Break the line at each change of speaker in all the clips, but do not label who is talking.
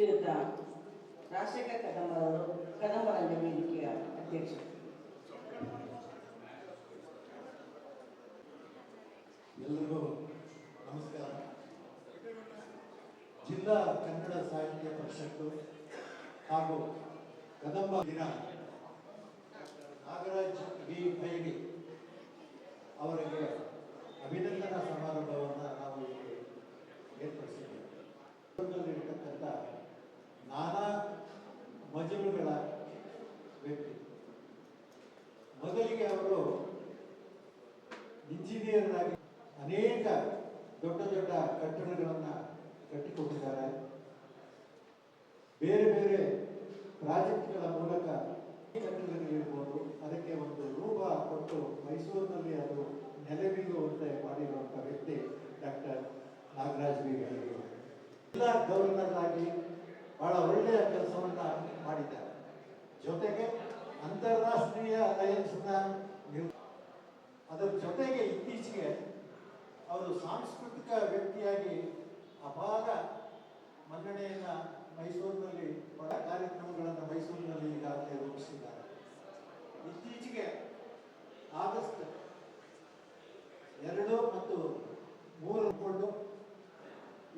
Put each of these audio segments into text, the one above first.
ಶ್ರೀಯುತ ರಾಜಶೇಖರ ಕದಂಬರವರು ಕದಂಬರಂಗ ವೇದಿಕೆಯ ಅಧ್ಯಕ್ಷರು
ಎಲ್ರಿಗೂ ನಮಸ್ಕಾರ. ಜಿಲ್ಲಾ ಕನ್ನಡ ಸಾಹಿತ್ಯ ಪರಿಷತ್ತು ಹಾಗೂ ಕದಂಬ ದಿನ ನಾಗರಾಜ್ ಬಿ ಪೈಡಿ ಅವರಿಗೆ ಅಭಿನಂದನಾ ಸಮಾರಂಭವನ್ನು ನಾವು ಇಲ್ಲಿ ಏರ್ಪಡಿಸಿದ್ದೇವೆ ಇರತಕ್ಕಂಥ ನಾನಾ ಮಜಲುಗಳ ವ್ಯಕ್ತಿ ಮೊದಲಿಗೆ ಅವರು ಇಂಜಿನಿಯರ್ ಆಗಿ ಅನೇಕ ದೊಡ್ಡ ದೊಡ್ಡ ಕಟ್ಟಡಗಳನ್ನು ಕಟ್ಟಿಕೊಟ್ಟಿದ್ದಾರೆ ಬೇರೆ ಬೇರೆ ಪ್ರಾಜೆಕ್ಟ್ಗಳ ಮೂಲಕ ಈ ಕಟ್ಟಡಗಳಿರ್ಬೋದು ಅದಕ್ಕೆ ಒಂದು ರೂಪ ಕೊಟ್ಟು ಮೈಸೂರಿನಲ್ಲಿ ಅದು ನೆಲೆ ಬೀಳುವಂತೆ ಮಾಡಿರುವಂಥ ವ್ಯಕ್ತಿ ಡಾಕ್ಟರ್ ನಾಗರಾಜ್ ಎಲ್ಲ ಗವರ್ನರ್ ಆಗಿ ಬಹಳ ಒಳ್ಳೆಯ ಕೆಲಸವನ್ನು ಮಾಡಿದ್ದಾರೆ. ಜೊತೆಗೆ ಅಂತಾರಾಷ್ಟ್ರೀಯ ಅಲಯನ್ಸ್ನ ಅದರ ಜೊತೆಗೆ ಇತ್ತೀಚೆಗೆ ಅವರು ಸಾಂಸ್ಕೃತಿಕ ವ್ಯಕ್ತಿಯಾಗಿ ಅಪಾರ ಮನ್ನಣೆಯನ್ನ ಮೈಸೂರಿನಲ್ಲಿ ಬಹಳ ಕಾರ್ಯಕ್ರಮಗಳನ್ನು ಮೈಸೂರಿನಲ್ಲಿ ಈಗಾಗಲೇ ರೂಪಿಸಿದ್ದಾರೆ. ಇತ್ತೀಚೆಗೆ ಆಗಸ್ಟ್ ಎರಡು ಮತ್ತು ಮೂರನ್ನು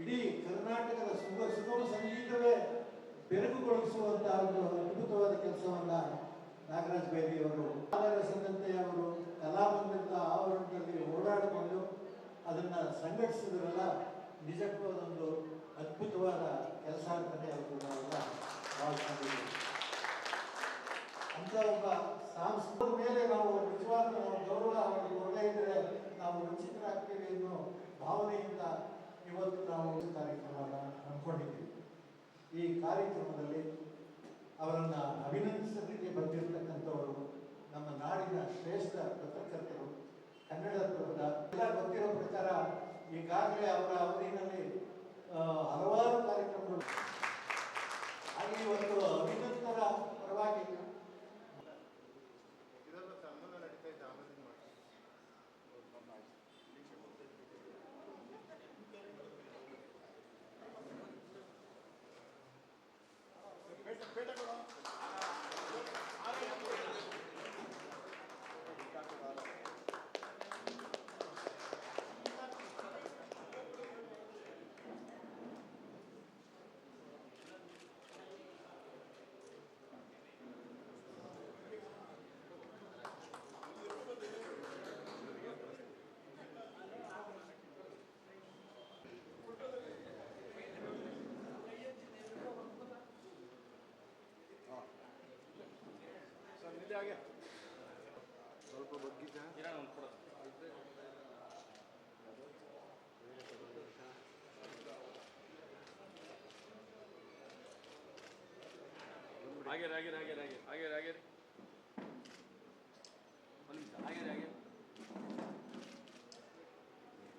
ಇಡೀ ಕರ್ನಾಟಕದ ಸುಗ ಸುಗಮ ಸಂಗೀತವೇ ಬೆರಗುಗೊಳಿಸುವಂತಹ ಒಂದು ಅದ್ಭುತವಾದ ಕೆಲಸವನ್ನ ನಾಗರಾಜ್ ಬೈರಿ ಅವರು ಸಂದಂತೆ ಅವರು, ಕಲಾಮಂದಿರದ ಆವರಣದಲ್ಲಿ ಓಡಾಡಿಕೊಂಡು ಅದನ್ನ ಸಂಘಟಿಸಿದ್ರಲ್ಲ, ನಿಜಕ್ಕೂ ಅದೊಂದು ಅದ್ಭುತವಾದ ಕೆಲಸ ಅಂತಾನೆ ಅವರು ನಾವೆಲ್ಲ ಅಂತ ಒಬ್ಬ ಸಾಂಸ್ಕೃತಿಕ ಮೇಲೆ ನಾವು ನಿಜವಾದ ನಾವು ಗೌರವ ಅವರಿಗೆ ಒಳ್ಳೆ ಇದ್ರೆ ನಾವು ವಂಚಿತರಾಗ್ತೀವಿ ಅನ್ನೋ ಭಾವನೆಯಿಂದ ಇವತ್ತು ನಾವು ಕಾರ್ಯಕ್ರಮವನ್ನು ಹಮ್ಮಿಕೊಂಡಿದ್ದೀವಿ. ಈ ಕಾರ್ಯಕ್ರಮದಲ್ಲಿ ಅವರನ್ನು ಅಭಿನಂದಿಸಲಿಕ್ಕೆ ಬಂದಿರತಕ್ಕಂಥವರು ನಮ್ಮ ನಾಡಿನ ಶ್ರೇಷ್ಠ ಪತ್ರಕರ್ತರು ಕನ್ನಡ ಪ್ರಭದ ಎಲ್ಲ ಗೊತ್ತಿರೋ ಪ್ರಕಾರ ಈಗಾಗಲೇ ಅವರ ಅವಧಿನಲ್ಲಿ ಹಲವಾರು ಕಾರ್ಯಕ್ರಮಗಳು. ಹಾಗೆ ಒಂದು ಅಭಿನಂದರ ಪರವಾಗಿ
ಇದೆಲ್ಲ ಸಂಬಂಧ ನಡೀತಾ ಇದೆ ಆಮೇಲೆ ಮಾಡಿ ಸರ್ ನಿದ್ದೆ ಹಾಗೆ ಸ್ವಲ್ಪ ಬಗ್ಗಿದ್ದ
ಹಾಗೆ ಹಾಗೆ ಹಾಗೆ ಹಾಗೆ ಹಾಗೆ ಹಾಗೆ ಒಂದು ನಿಮಿಷ ಹಾಗೆ ಹಾಗೆ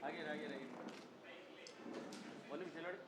ಹಾಗೆ ಹಾಗೆ ಹಾಗೆ ಒಂದು ನಿಮಿಷ ನೋಡಿ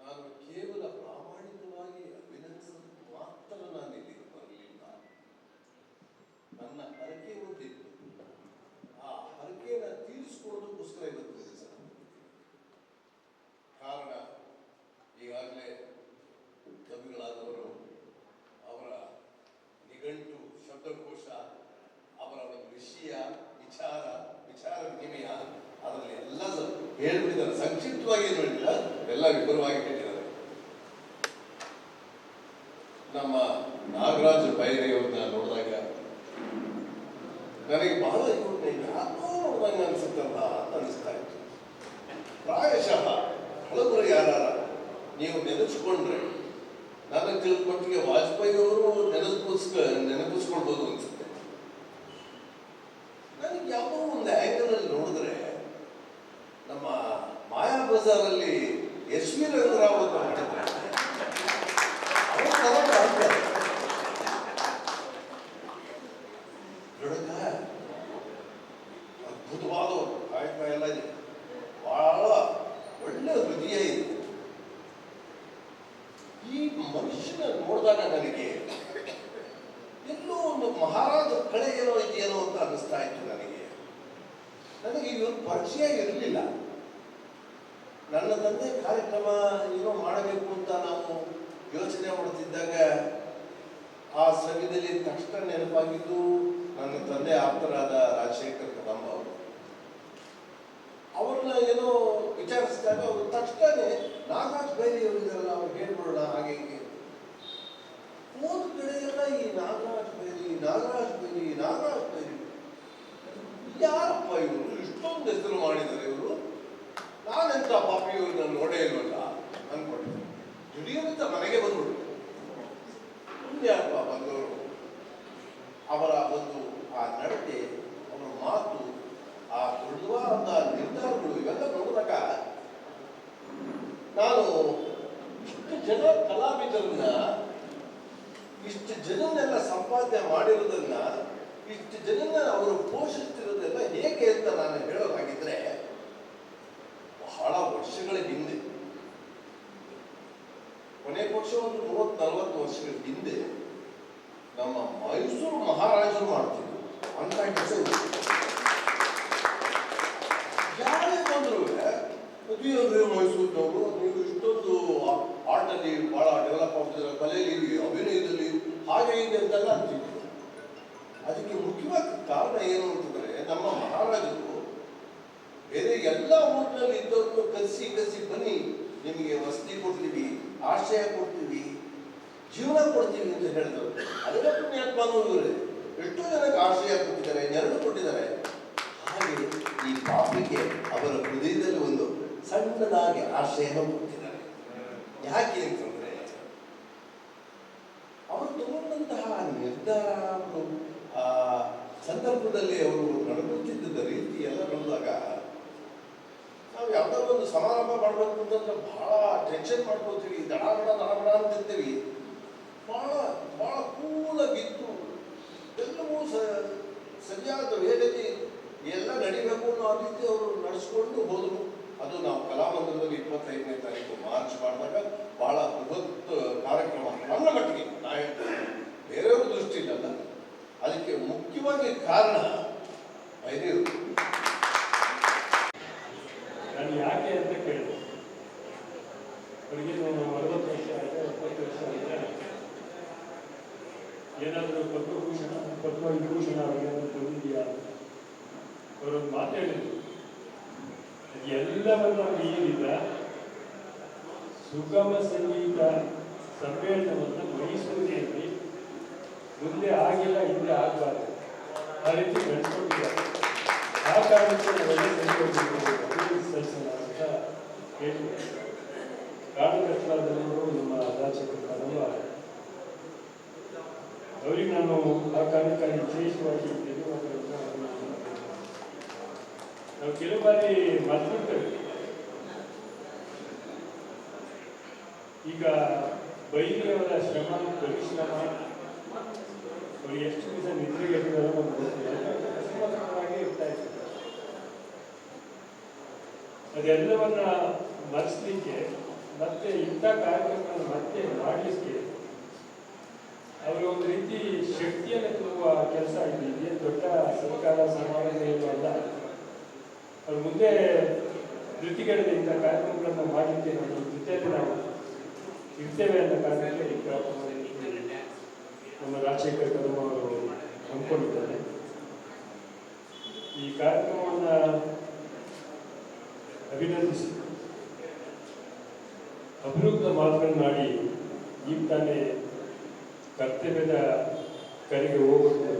ನಾನು ಕೇವಲ ಪ್ರಾಮಾಣಿಕವಾಗಿ ಅಭಿನಂದಿಸಲು ಮಾತ್ರ ನಾನು ಇಲ್ಲಿಗೆ ಬರಲಿಲ್ಲ ನನ್ನ ಹರಕೆ ಒಂದಿತ್ತು ಆ ಹರಕೆಯನ್ನು ತೀರಿಸಿಕೊಳ್ಳೋದಕ್ಕೋಸ್ಕರ ಇವತ್ತು ಸರ್ ಕಾರಣ ಈಗಾಗಲೇ ಕವಿಗಳಾದವರು ಅವರ ನಿಘಂಟು ಶಬ್ದಕೋಶ ಅವರ ಒಂದು ವಿಷಯ ವಿಚಾರ ವಿಚಾರ ವಿನಿಮಯ ಅದರಲ್ಲಿ ಎಲ್ಲ ಸ- ಹೇಳ್ಬಿಟ್ಟಿದ್ದಾರೆ ಸಂಕ್ಷಿಪ್ತವಾಗಿ ಏನು ಹೇಳಿಲ್ಲ ಎಲ್ಲ ವಿವರವಾಗಿ ನಮ್ಮ ನಾಗರಾಜ ಬೈರಿ ಅವ್ರನ್ನ ನೋಡಿದಾಗ ನನಗೆ ಬಹಳ ಇವ್ರನ್ನ ಯಾಕೋ ನೋಡ್ದಂಗೆ ಅನ್ಸುತ್ತಲ್ಲ ಅಂತ ಅನಿಸ್ತಾ ಇತ್ತು. ಪ್ರಾಯಶಃ ಹಳಬರು ಯಾರಾರ ನೀವು ನೆನೆಸ್ಕೊಂಡ್ರೆ ತಿಳಿದ ಮಟ್ಟಿಗೆ ವಾಜಪೇಯಿ ಅವರು ನೆನಪಿಸ್ಕ, ನೆನಪಿಸ್ಕೊಳ್ಬೋದು ಅನ್ಸುತ್ತೆ ನನಗೆ ಯಾವುದೋ ಒಂದು ಆ್ಯಂಗಲ್ ಅಲ್ಲಿ ನೋಡಿದ್ರೆ ನಮ್ಮ ಮಾಯಾ ಬಜಾರಲ್ಲಿ ಎಸ್ ವಿ ರಂಗರಾವ್ ಅಂತ ಮಾಡ್ತಿದ್ದಾರೆ ಅವ್ರ ಥರ ಮಾಡ್ತಾರೆ ನಡುಕ ಅದ್ಭುತವಾದವರು ಕಾಯಕ ಎಲ್ಲ ಇದೆ ಬಹಳ ಒಳ್ಳೆ ಹೃದಯ ಇದೆ ಈ ಮನುಷ್ಯನ ನೋಡಿದಾಗ ನನಗೆ ಎಲ್ಲೋ ಒಂದು ಮಹಾರಾಜ ಕಳೆ ಏನೋ ಇದೆಯೇನೋ ಅಂತ ಅನ್ನಿಸ್ತಾ ಇತ್ತು ನನಗೆ. ನನಗೆ ಇವರು ಪರಿಚಯ ಇರಲಿಲ್ಲ. ನನ್ನ ತಂದೆ ಕಾರ್ಯಕ್ರಮ ಏನೋ ಮಾಡಬೇಕು ಅಂತ ನಾವು ಯೋಚನೆ ಮಾಡುತ್ತಿದ್ದಾಗ ಆ ಸಮಯದಲ್ಲಿ ತಕ್ಷಣ ನೆನಪಾಗಿದ್ದು ನನ್ನ ತಂದೆ ಆಪ್ತರಾದ ರಾಜಶೇಖರ್ ಕದಂಬ ಅವರು. ಅವ್ರನ್ನ ಏನೋ ವಿಚಾರಿಸಿದಾಗ ಅವರು ತಕ್ಷಣ ನಾಗರಾಜ್ ಬೈಲಿ ಅವರಿದ್ದಾರಲ್ಲ ಅವ್ರು ಹೇಳ್ಬಿಡೋಣ ಹಾಗೆ ಹೀಗೆ ಮೂರು ಕಡೆ ಎಲ್ಲ ಈ ನಾಗರಾಜ್ ಬೈಲಿ ನಾಗರಾಜ್ ಬೈಲಿ ನಾಗರಾಜ್ ಬೈಲಿ ಯಾರಪ್ಪ ಇಷ್ಟೊಂದು ಹೆಸರು ಮಾಡಿದ್ದಾರೆ ಇವರು. ನಾನೆಂತ ಪಾಪಿ ಇವ್ರನ್ನ ನೋಡೇ ಇಲ್ವಲ್ಲ? ಅನ್ಕೊಂಡೆ ನನಗೆ ಮನೆಗೆ ಬಂದ್ಬಿಟ್ಟು ಯಾರಪ್ಪ ಬಂದವರು ಅವರ ಒಂದು ಆ ನಡತೆ, ಅವರ ಮಾತು, ಆ ದೊಡ್ಡವಾದ ನಿರ್ಧಾರಗಳು ಇವೆಲ್ಲ ನೋಡಿದಾಗ ನಾನು ಇಷ್ಟು ಜನ ಕಲಾವಿದರನ್ನ, ಇಷ್ಟು ಜನನ್ನೆಲ್ಲ ಸಂಪಾದನೆ ಮಾಡಿರೋದನ್ನ ಇಷ್ಟು ಜನನ್ನ ಅವರು ಪೋಷಿಸ್ತಿರೋದೆಲ್ಲ ಹೇಗೆ ಅಂತ ನಾನು ಹೇಳೋದಾಗಿದ್ರೆ, ಬಹಳ ವರ್ಷಗಳ ಹಿಂದೆ, ಕೊನೆ ಪಕ್ಷ ಒಂದು ಮೂವತ್ ನಲವತ್ತು ವರ್ಷಗಳ ಹಿಂದೆ ನಮ್ಮ ಮೈಸೂರು ಮಹಾರಾಜರು ಮಾಡ್ತಿದ್ರು ಅಂತ ಇತ್ತು. ಯಾರೇ ಬಂದ್ರು ಅದೇನ್ರಿ ಮೈಸೂರಿನವರು, ನೀವು ಇಷ್ಟೊಂದು ಆರ್ಟಲ್ಲಿ ಬಹಳ ಡೆವಲಪ್ ಆಗ್ತಿದ್ರೆ ಕಲೆಯಲ್ಲಿ, ಅಭಿನಯದಲ್ಲಿ ಹಾಗೆ ಇದೆ ಅಂತೆಲ್ಲ ಅಂತಿದ್ರು ಅದಕ್ಕೆ ಮುಖ್ಯವಾದ ಕಾರಣ ಏನು ಅಂತಂದ್ರೆ ನಮ್ಮ ಮಹಾರಾಜರು ಬೇರೆ ಎಲ್ಲ ಊರಿನಲ್ಲಿ ಇದ್ದವ್ರನ್ನು ಕಲಸಿ ಕರೆಸಿ ಬನ್ನಿ, ನಿಮಗೆ ವಸತಿ ಕೊಡ್ತೀವಿ, ಆಶ್ರಯ ಕೊಡ್ತೀವಿ, ಜೀವನ ಕೊಡ್ತೀವಿ ಅಂತ ಹೇಳಿದ್ರು. ಅದನ್ನ ಪುಣ್ಯಾತ್ಮನೂ ಇವರೇ. ಎಷ್ಟೋ ಜನಕ್ಕೆ ಆಶ್ರಯ ಕೊಟ್ಟಿದ್ದಾರೆ, ನೆರಳು ಕೊಟ್ಟಿದ್ದಾರೆ. ಹಾಗೆ ಈ ಪಾಪಿಗೆ ಅವರ ಹೃದಯದಲ್ಲಿ ಒಂದು ಸಣ್ಣದಾಗಿ ಆಶ್ರಯನ ಕೊಟ್ಟಿದ್ದಾರೆ. ಯಾಕೆ ಅಂತಂದ್ರೆ, ಅವರು ತಗೊಂಡಂತಹ ನಿರ್ಧಾರ ಸಂದರ್ಭದಲ್ಲಿ ಅವರು ನಡೆದುತ್ತಿದ್ದ ರೀತಿ ಎಲ್ಲ ನೋಡಿದಾಗ ನಾವು ಯಾವ್ದಾದ್ರು ಒಂದು ಸಮಾರಂಭ ಮಾಡಬೇಕು ಅಂತಂದ್ರೆ ಬಹಳ ಟೆನ್ಷನ್ ಮಾಡ್ಕೋತೀವಿ ದಡ ದಡಬಡ ದಡ ದಡ ಅಂತಿರ್ತೀವಿ ಬಹಳ ಬಹಳ ಕೂಲಾಗಿತ್ತು ಎಲ್ಲವೂ ಸರಿಯಾದ ವೇಳೆಯಲ್ಲಿ ಎಲ್ಲ ನಡಿಬೇಕು ಅನ್ನೋ ರೀತಿ ಅವರು ನಡೆಸ್ಕೊಂಡು ಹೋದರು. ಅದು ನಾವು ಕಲಾಮಂದಿರದಲ್ಲಿ ಇಪ್ಪತ್ತೈದನೇ ತಾರೀಕು ಮಾರ್ಚ್ ಮಾಡಿದಾಗ ಬಹಳ ಬೃಹತ್ ಕಾರ್ಯಕ್ರಮ ನನ್ನ ಮಟ್ಟಿಗೆ ನಾ ಹೇಳ್ತೇನೆ ಬೇರೆಯವ್ರ ದೃಷ್ಟಿ ಇಲ್ಲಲ್ಲ ಅದಕ್ಕೆ ಮುಖ್ಯವಾಗಿ ಕಾರಣ ವೈದ್ಯರು
ನಾನು ಯಾಕೆ ಅಂತ ಕೇಳಿದೆ. ಅವರಿಗೆ ಅರವತ್ತು ವರ್ಷ ಆಯಿತು, ಎಪ್ಪತ್ತು ವರ್ಷ ಆಗಿದೆ ಏನಾದರೂ ಪದ್ಮಭೂಷಣ, ಪದ್ಮವಿಭೂಷಣ ಅವರೇನಾದರೂ ಬಂದಿದೆಯಾ ಅವರೊಂದು ಮಾತಾಡಿದ್ರು ಎಲ್ಲವನ್ನ ಮೀರಿದ ಸುಗಮ ಸಂಗೀತ ಸಮ್ಮೇಳನವನ್ನು ಮೈಸೂರಿನಲ್ಲಿ ಮುಂದೆ ಆಗಿಲ್ಲ, ಹಿಂದೆ ಆಗಬಾರ್ದು. ಆ ರೀತಿ ನಡೆಸ್ಕೊಂಡಿದ್ದಾರೆ ಆ ಕಾರಣಕ್ಕೆ ನಾವೆಲ್ಲ ಅಂತ ಕಾರಣಕರ್ತರಾದವರು ನಮ್ಮ ರಾಜಕೀಯ ಕದಂಬ ಅವರಿಗೆ ನಾನು ಆ ಕಾರಣಕ್ಕಾಗಿ ವಿಶೇಷವಾಗಿ. ನಾವು ಕೆಲವು ಬಾರಿ ಮರ್ತಿರ್ತೇವೆ ಈಗ ಬೈಲಿಯವರ ಶ್ರಮ, ಪರಿಶ್ರಮ ಅದೆಲ್ಲವನ್ನ ಮರೆಸಲಿಕ್ಕೆ ಮತ್ತೆ ಇಂಥ ಕಾರ್ಯಕ್ರಮ ಮತ್ತೆ ಮಾಡಲಿಕ್ಕೆ ಅವರು ಒಂದು ರೀತಿ ಶಕ್ತಿಯನ್ನು ತುಂಬುವ ಕೆಲಸ ಇದೇನು ದೊಡ್ಡ ಸರ್ಕಾರ ಸಮಾವೇಶ ಏನು ಅಲ್ಲ ಅವ್ರ ಮುಂದೆ ಧೃತಿಗಳಲ್ಲಿ ಇಂಥ ಕಾರ್ಯಕ್ರಮಗಳನ್ನು ಮಾಡಲಿಕ್ಕೆ ನಮ್ಮ ಜೊತೆಯಲ್ಲಿ ನಾವು ಇರ್ತೇವೆ ಅಂತ ಕಾರಣಕ್ಕೆ ಈ ಕಾರ್ಯಕ್ರಮದಲ್ಲಿ ನಮ್ಮ ರಾಜಶೇಖರ್ ಕದಮ ಅವರು ಹಮ್ಮಿಕೊಂಡಿದ್ದಾರೆ. ಈ ಕಾರ್ಯಕ್ರಮವನ್ನು ಅಭಿನಂದಿಸಿ. ಅಭಿವೃದ್ಧ ಮಾತುಗಳನ್ನಾಡಿ ಈಗ ತಾನೇ ಕರ್ತವ್ಯದ ಕರೆಗೆ ಹೋಗುತ್ತೆ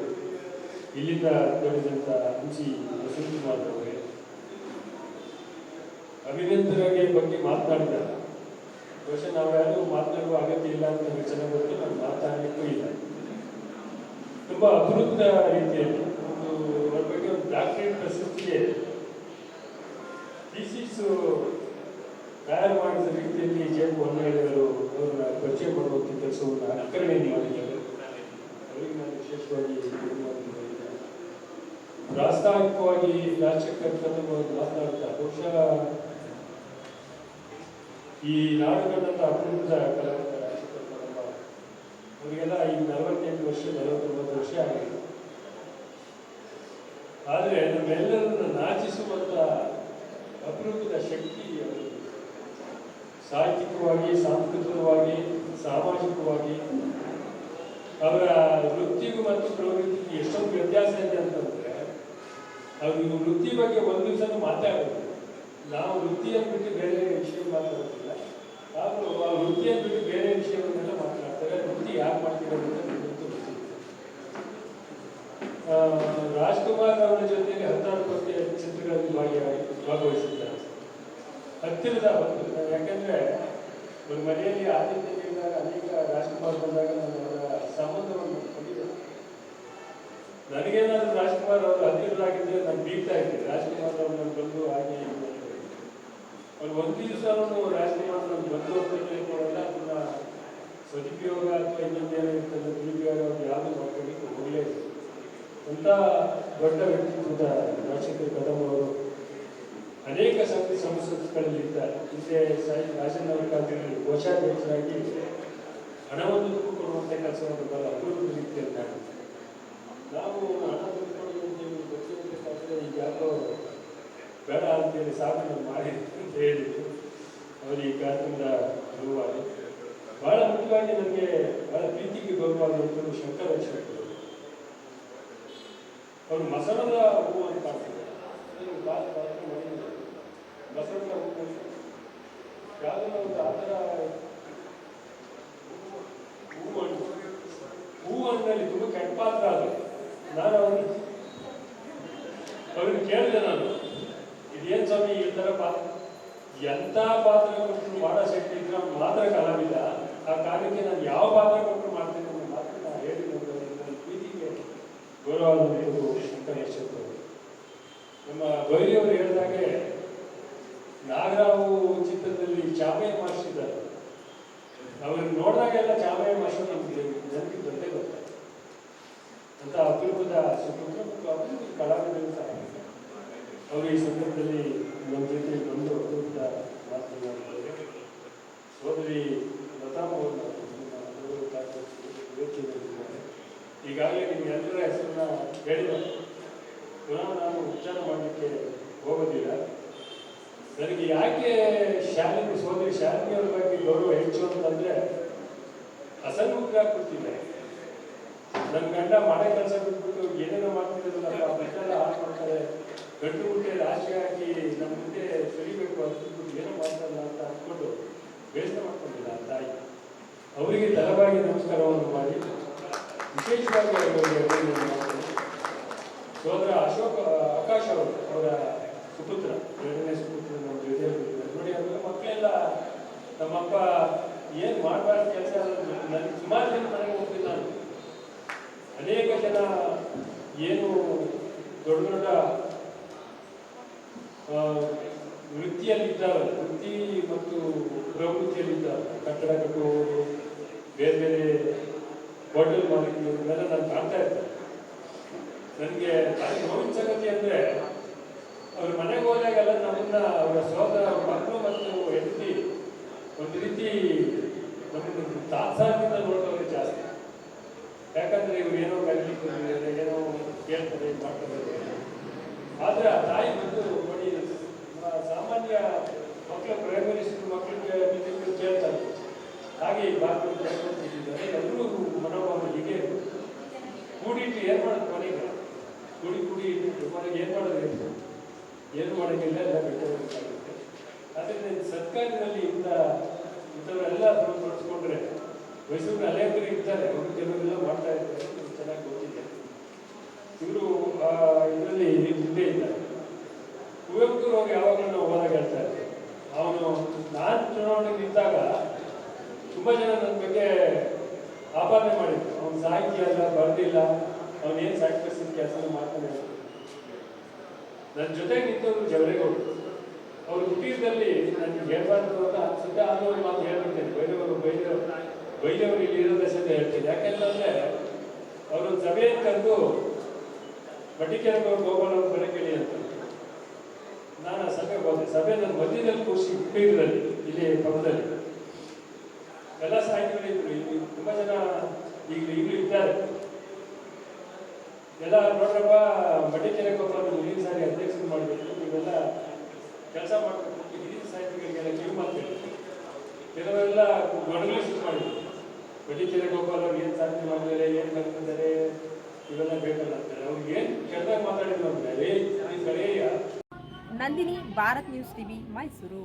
ಇಲ್ಲಿಂದ ದೊಡ್ಡದಂತ ಹಂಚಿ ವಸಂತಕುಮಾರ್ ಅವರೇ ಅಭಿನಂದನೆಗೆ ಬಗ್ಗೆ ಮಾತನಾಡಿದ್ದಾರೆ ಬಹುಶಃ ನಾವು ಯಾರು ಮಾತನಾಡುವ ಅಗತ್ಯ ಇಲ್ಲ ಅಂತ ಚೆನ್ನಾಗಿ ಗೊತ್ತು ನಾನು ಮಾತಾಡಲಿಕ್ಕೂ ಇಲ್ಲ. ತುಂಬ ಅಭಿವೃದ್ಧ ರೀತಿಯಲ್ಲಿ ಒಂದು ಅದ್ರ ಬಗ್ಗೆ ಒಂದು ಡಾಕ್ಟರೇಟ್ ಪ್ರಶಸ್ತಿಗೆ ಥೀಸಿಸ್ ತಯಾರು ಮಾಡಿದ ರೀತಿಯಲ್ಲಿ ಜೆ ಹೊನ್ನಳ್ಳಿಯವರು ಅವ್ರನ್ನ ಪರಿಚಯ ಮಾಡುವಂಥ ಕೆಲಸವನ್ನು ಅನುಕರಣೆಯನ್ನು ಮಾಡಿದ್ದಾರೆ ಅವರಿಗೆ ನಾನು ವಿಶೇಷವಾಗಿ. ಪ್ರಾಸ್ತಾವಿಕವಾಗಿ ರಾಜಕರ್ತನ ಮಾತನಾಡ್ತಾ, ಬಹುಶಃ ಈ ನಾಡುಗಳನ್ನ ಅಭಿವೃದ್ಧ ಕಲಾವಿದ ಅವರಿಗೆಲ್ಲ ಈಗ ನಲವತ್ತೆಂಟು ವರ್ಷ, ನಲವತ್ತೊಂಬತ್ತು ವರ್ಷ ಆಗಿದೆ. ಆದರೆ ನಮ್ಮೆಲ್ಲರನ್ನು ನಾಚಿಸುವಂಥ ಅಪರೂಪದ ಶಕ್ತಿ ಸಾಹಿತ್ಯಿಕವಾಗಿ, ಸಾಂಸ್ಕೃತಿಕವಾಗಿ, ಸಾಮಾಜಿಕವಾಗಿ, ಅವರ ವೃತ್ತಿಗೂ ಮತ್ತು ಪ್ರವೃತ್ತಿಗೂ ಎಷ್ಟೊಂದು ವ್ಯತ್ಯಾಸ ಇದೆ ಅಂತಂದ್ರೆ, ಅವರು ವೃತ್ತಿ ಬಗ್ಗೆ ಒಂದು ದಿವಸ ಮಾತಾಡೋದು ನಾವು ವೃತ್ತಿಯನ್ನು ಬಿಟ್ಟು ಬೇರೆ ವಿಷಯ ಮಾತಾಡೋದಿಲ್ಲ. ಅವರು ಆ ವೃತ್ತಿಯನ್ನು ಬಿಟ್ಟು ಬೇರೆ ವಿಷಯವನ್ನೆಲ್ಲ ವೃತ್ತಿ ಯಾಕೆ ಮಾಡ್ತಿದ್ದಾರೆ ಅಂತ ನಿಮಗಂತೂ ಗೊತ್ತಿಲ್ಲ ರಾಜ್ಕುಮಾರ್ ಅವರ ಜೊತೆಗೆ ಹತ್ತಾರು ಕೋಟಿ ಚಿತ್ರಗಳಲ್ಲಿ ಭಾಗಿಯಾಗಿ ಭಾಗವಹಿಸಿದ್ದಾರೆ. ಹತ್ತಿರದ ಯಾಕಂದ್ರೆ ಒಂದು ಮನೆಯಲ್ಲಿ ಆದ್ಯತೆ ನೀಡಿದಾಗ ಅನೇಕ ರಾಜ್ಕುಮಾರ್ ಬಂದಾಗ ನಾನು ಅವರ ಸಂಬಂಧವನ್ನು ಹೊಂದಿದ್ದೆ ನನಗೇನಾದ್ರೂ ರಾಜ್ಕುಮಾರ್ ಅವರು ಹತ್ತಿರದಾಗಿದ್ದರೆ ನಾನು ಬೀಗ್ತಾ ಇದ್ದೆ ರಾಜ್ಕುಮಾರ್ ಅವರು ನಾನು ಬಂದು ಹಾಗೆ. ಅವ್ರು ಒಂದು ದಿವಸ ರಾಜ್ಕುಮಾರ್ ನಾನು ಬಂದು ಅಂತ ಅಂತ ದೊಡ್ಡ ವ್ಯಕ್ತಿತ್ವದ ರಾಜಶೇಖರ್ ಕದಂ ಅವರು ಅನೇಕ ಸಂಘ ಸಂಸ್ಥೆಗಳಲ್ಲಿ ಹಿಂದೆ ಸಾಯಿ ರಾಜೇಂದ್ರ ಕಾಲದಲ್ಲಿ ಕೋಶಾಧ್ಯಕ್ಷರಾಗಿ ಹಣವನ್ನು ಕೊಡುವಂಥ ಕೆಲಸವನ್ನು ಬಹಳ ಅಭಿವೃದ್ಧಿ ರೀತಿಯಲ್ಲಿ ನಾವು ಹಣ ನೀವು ಗೊತ್ತಿರಬೇಕಾದ್ರೆ ಈಗ ಯಾಕೋ ಬೇಡ ಅಂತೇಳಿ ಸಾಧನೆ ಮಾಡಿ ಅಂತ ಹೇಳಿದ್ರು ಅವರು ಈ ಕಾರ್ಯಕ್ರಮದ ಅನುಭವ ಬಹಳ ಮುಖ್ಯವಾಗಿ ನನಗೆ ಬಹಳ ಪ್ರೀತಿಗೆ ಗೌರವ ಶಂಕರ ಶೆಟ್ಟರು ಅವರು ಮಸಣದ ಹೂವು ಅಂತ ಕಾಣಿಸ್ತದೆ ಮಸಣದ ಹೂವು ಯಾವುದನ್ನ ಒಂದು ಆ ಥರ ಹೂವು ಹಣ್ಣು ಹೂವು ಹಣ್ಣಲ್ಲಿ ತುಂಬ ಕೆಟ್ಟ ಪಾತ್ರ ಅದು. ನಾನು ಅವನು ಅವ್ರನ್ನ ಕೇಳಿದೆ ನಾನು, ಇದೇನು ಸ್ವಾಮಿ ಈ ಥರ ಪಾತ್ರ? ಎಂಥ ಪಾತ್ರ ಮಾಡೋ ಶಕ್ತಿ ಇದ್ರೆ ಮಾತ್ರ ಕಲಾವಿದ? ಆ ಕಾರ್ಯಕ್ಕೆ ನಾನು ಯಾವ ಪಾತ್ರ ಕೊಟ್ಟರು ಮಾಡ್ತೇನೆ ಅನ್ನೋ ಮಾತ್ರ ನಾನು ಹೇಳಿ ನನ್ನ ಪ್ರೀತಿಗೆ ಗೌರವಾದಂಥದ್ದು ಶಂಕರೇಶ್ ಅವರು ನಮ್ಮ ಗೌರಿಯವರು ಹೇಳಿದಾಗೆ ನಾಗರಾವು ಚಿತ್ರದಲ್ಲಿ ಚಾಮಯ್ಯ ಮಾಡಿಸಿದ್ದಾರೆ. ಅವ್ರಿಗೆ ನೋಡಿದಾಗೆಲ್ಲ ಚಾಮೆ ಮಾಸ್ಟರ್ ನಮಗೆ ಜನಕ್ಕೆ ಬಂದೇ ಗೊತ್ತಾಗ್ತದೆ ಅಂತ ಅಪರೂಪದ ಸುಪುತ್ರ ಮತ್ತು ಅಪರೂಪದ ಕಲಾವಿದರು ಸಹ ಅವರು ಈ ಸಂದರ್ಭದಲ್ಲಿ ನಮ್ಮ ಜೊತೆ ಬಂದು ಅಪರೂಪದ ಮಾತನಾಡಿದ್ದಾರೆ ಸೋದರಿ ಲತಾ ಮೋಹನ್ ಅವರು ನಮ್ಮ ಗೌರವ ಕಾರ್ಯದರ್ಶಿ ವೇದಿಕೆಯಲ್ಲಿದ್ದಾರೆ. ಈಗಾಗಲೇ ನಿಮ್ಮ ಎಲ್ಲರ ಹೆಸರನ್ನ ಹೇಳಿದ್ದಾರೆ ಪುನಃ ನಾನು ಉಚ್ಚಾರ ಮಾಡಲಿಕ್ಕೆ ಹೋಗೋದಿಲ್ಲ. ನನಗೆ ಯಾಕೆ ಶಾಲಿನಿ ಸೋದರಿ ಶಾಲಿನಿ ಅವ್ರ ಬಗ್ಗೆ ಗೌರವ ಹೆಚ್ಚು ಅಂತಂದರೆ ಅಸನ್ಮುಖರಾಗಿ ಕೂತಿದ್ದಾರೆ ನನ್ನ ಗಂಡ ಮಾಡೋ ಕೆಲಸ ಬಿಟ್ಬಿಟ್ಟು ಏನೇನೋ ಮಾಡ್ತಿರೋದಲ್ಲ ಮಕ್ಕಳೆಲ್ಲ ಹಾಳು ಮಾಡ್ತಾರೆ. ಗಂಡು ಮುಟ್ಟೆ ಆಸೆ ಹಾಕಿ ನಮ್ಮ ಮುಂದೆ ಸರಿಬೇಕು ಅಂತ ಏನೋ ಮಾಡ್ತಾರಲ್ಲ ಅಂತ ಅಂದ್ಕೊಂಡು ಬೇಸರ ಮಾಡ್ಕೊಂಡಿಲ್ಲ ತಾಯಿ. ಅವರಿಗೆ ತಲವಾಗಿ ನಮಸ್ಕಾರವನ್ನು ಮಾಡಿ, ವಿಶೇಷವಾಗಿ ಅವರಿಗೆ. ಸೋದರ ಅಶೋಕ, ಆಕಾಶ್ ಅವರು, ಅವರ ಸುಪುತ್ರ, ಎರಡನೇ ಸುಪುತ್ರ ನಮ್ಮ ಜೊತೆಯಲ್ಲಿದ್ದಾರೆ ನೋಡಿ ಅವರ ಮಕ್ಕಳೆಲ್ಲ ನಮ್ಮಪ್ಪ ಏನು ಮಾಡಬಾರ್ದು ಕೆಲಸ ನನಗೆ ಸುಮಾರು ಜನ ಮನೆಗೆ ಹೋಗ್ತೀನಿ ನಾನು. ಅನೇಕ ಜನ ಏನು ದೊಡ್ಡ ದೊಡ್ಡ ವೃತ್ತಿಯಲ್ಲಿದ್ದಾವೆ ವೃತ್ತಿ ಮತ್ತು ಪ್ರವೃತ್ತಿಯಲ್ಲಿದ್ದಾರೆ ಕಟ್ಟಡ ಕಟ್ಟುವವರು, ಬೇರೆ ಬೇರೆ ಹೋಟೆಲ್ ಮಾಲೀಕರು, ಇವನ್ನೆಲ್ಲ ನಾನು ಕಾಣ್ತಾ ಇದ್ದೆ ನನಗೆ ತಾಯಿ ನೋವಿನ ಸಂಗತಿ ಅಂದರೆ, ಅವ್ರ ಮನೆಗೆ ಹೋದಾಗೆಲ್ಲ ನಮ್ಮನ್ನ ಅವರ ಸೋದರ ಮಕ್ಕಳು ಮತ್ತು ಹೆಂಡತಿ ಒಂದು ರೀತಿ ನಮ್ಮನ್ನು ತಾತ್ಸಾರದಿಂದ ನೋಡೋರು ಜಾಸ್ತಿ. ಯಾಕಂದರೆ ಇವ್ರು ಏನೋ ಕಲಿಲಿಕ್ಕೆ ಏನೋ ಕೇಳ್ತಾರೆ ಮಾಡ್ತಾರೆ ಆದರೆ ಆ ತಾಯಿ ಬಂದು ನೋಡಿ ಸಾಮಾನ್ಯ ಮಕ್ಕಳು ಪ್ರೈಮರಿ ಸ್ಕೂಲ್ ಮಕ್ಕಳಿಗೆ ಬಿದ್ದು ಕೇಳ್ತಾರೆ. ಹಾಗೆ ಈ ಭಾಗದಲ್ಲಿ ಎಲ್ಲರೂ ಮನೋಭಾವ ಹೀಗೆ ಕೂಡಿಟ್ಟು ಏನು ಮಾಡೋದು ಕೊನೆಗೆ ಕೂಡಿ ಕುಡಿ ಮನೆಗೆ ಏನು ಮಾಡೋದು? ಏನು ಮಾಡೋಂಗಿಲ್ಲ ಎಲ್ಲ ಬಿಟ್ಟು ಹೋಗ್ಬೇಕಾಗುತ್ತೆ ಅದರಿಂದ ಇದು ಸರ್ಕಾರದಲ್ಲಿ ಇಂಥ, ಇಂಥವರೆಲ್ಲ ಪಡಿಸ್ಕೊಂಡ್ರೆ ಮೈಸೂರಿನ ಅನೇಕರು ಇರ್ತಾರೆ. ಅವರು ಕೆಲವರೆಲ್ಲ ಮಾಡ್ತಾ ಇರ್ತಾರೆ. ಚೆನ್ನಾಗಿ ಗೊತ್ತಿದೆ ಇವರು ಇದರಲ್ಲಿ ಮುಂದೆ ಇದ್ದಾರೆ ಕುವೆಂಪು ಅವ್ರು ಯಾವಾಗಲೂ ಹೋದಾಗ ಹೇಳ್ತಾ ಇರ್ತಾರೆ ಅವನು, ನಾನು ಚುನಾವಣೆಗೆ ನಿಂತಾಗ ತುಂಬ ಜನ ನನ್ನ ಬಗ್ಗೆ ಆಪಾದನೆ ಮಾಡಿದ್ರು. ಅವ್ನು ಸಾಹಿತ್ಯ ಅಲ್ಲ ಬರ್ದಿಲ್ಲ ಅವನೇನು ಸಾಹಿತ್ಯ ಕೆಲಸ ಮಾಡ್ತಾನೆ ನನ್ನ ಜೊತೆಗೆ ನಿಂತವರು ಜವರೇಗೌಡರು. ಅವ್ರ ಹುಟ್ಟಿದಲ್ಲಿ ನನಗೆ ಹೇಳ್ಬಾರ್ದು ಅಂತ ಅನ್ಸುತ್ತೆ ಆದ್ರೂ ಮಾತು ಹೇಳ್ಬಿಡ್ತೇನೆ. ಬೈದವರು ಬೈದವರು ಬೈದವರು ಇಲ್ಲಿ ಇರೋದೇ ಸಹಿತ ಹೇಳ್ತೀನಿ. ಯಾಕೆಂತಂದ್ರೆ ಅವರೊಂದು ಸಭೆಯನ್ನು ಕರೆದು ಅವ್ರು ಗೋಪಾಲ್ ಅವ್ರ ಬರ ಕೇಳಿ ಅಂತ. ನಾನು ಆ ಸಭೆಗೆ ಹೋದೆ. ಸಭೆ ನನ್ನ ಮಧ್ಯದಲ್ಲಿ ಕೂರಿಸಿ ಹುಟ್ಟಿದ್ರಲ್ಲಿ, ಇಲ್ಲಿ ಪಕ್ಕದಲ್ಲಿ. ಎಲ್ಲ ಸಾಹಿತಿಗಳಿದ್ರು ಇಲ್ಲಿ ತುಂಬ ಜನ ಈಗ ಈಗಲೂ ಇದ್ದಾರೆ. ಎಲ್ಲ ನೋಡ್ರಪ್ಪ, ಮಡಿಕೆರೆ ಗೋಪಾಲ್ ಮುಂದಿನ ಸಾರಿ ಅಧ್ಯಕ್ಷರು ಮಾಡಬೇಕು. ನೀವೆಲ್ಲ ಕೆಲಸ ಮಾಡಬೇಕು. ಹಿರಿಯ ಸಾಹಿತಿಗಳಿಗೆಲ್ಲ ಕಿವಿ ಮಾಡ್ತೀವಿ ಕೆಲವರೆಲ್ಲ ಗೊಡಗಲಿ ಶುರು ಮಾಡಿದ್ರು. ಮಡಿಕೆರೆ ಗೋಪಾಲ್ ಅವ್ರಿಗೆ ಏನು ಸಾಧನೆ ಮಾಡಿದ್ದಾರೆ, ಏನು ಕಲ್ತಿದ್ದಾರೆ, ಇವೆಲ್ಲ ಬೇಕಲ್ಲ ಅಂತಾರೆ. ಅವ್ರಿಗೆ ಏನು ಕೆಟ್ಟದಾಗ ಮಾತಾಡಿದ್ರು ಅಂದರೆ
ನಂದಿನಿ, ಭಾರತ್ ನ್ಯೂಸ್ ಟಿವಿ, ಮೈಸೂರು.